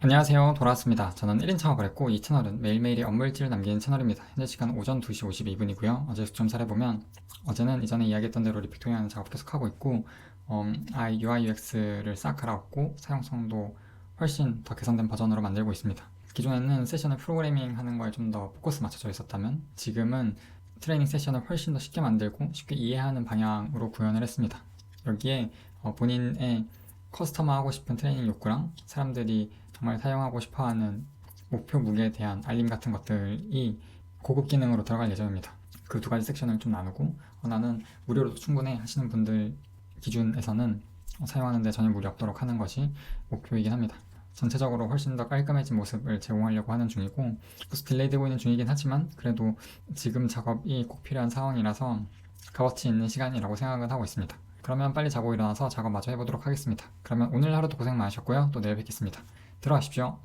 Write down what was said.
안녕하세요. 돌아왔습니다. 저는 1인 창업을 했고 이 채널은 매일매일의 업무 일지를 남기는 채널입니다. 현재 시간 오전 2시 52분이고요. 어제 수점 살해보면 어제는 이전에 이야기했던 대로 리피토잉하는 작업 계속하고 있고 음, I, UI, UX를 싹 갈아엎고 사용성도 훨씬 더 개선된 버전으로 만들고 있습니다. 기존에는 세션을 프로그래밍 하는 거에 좀 더 포커스 맞춰져 있었다면 지금은 트레이닝 세션을 훨씬 더 쉽게 만들고 쉽게 이해하는 방향으로 구현을 했습니다. 여기에 어, 본인의 커스터마하고 싶은 트레이닝 욕구랑 사람들이 정말 사용하고 싶어하는 목표 무게에 대한 알림 같은 것들이 고급 기능으로 들어갈 예정입니다. 그 두 가지 섹션을 좀 나누고 어, 나는 무료로도 충분해 하시는 분들 기준에서는 어, 사용하는데 전혀 무리 없도록 하는 것이 목표이긴 합니다. 전체적으로 훨씬 더 깔끔해진 모습을 제공하려고 하는 중이고 딜레이되고 있는 중이긴 하지만 그래도 지금 작업이 꼭 필요한 상황이라서 값어치 있는 시간이라고 생각을 하고 있습니다. 그러면 빨리 자고 일어나서 작업 마저 해보도록 하겠습니다. 그러면 오늘 하루도 고생 많으셨고요. 또 내일 뵙겠습니다. 들어가십시오.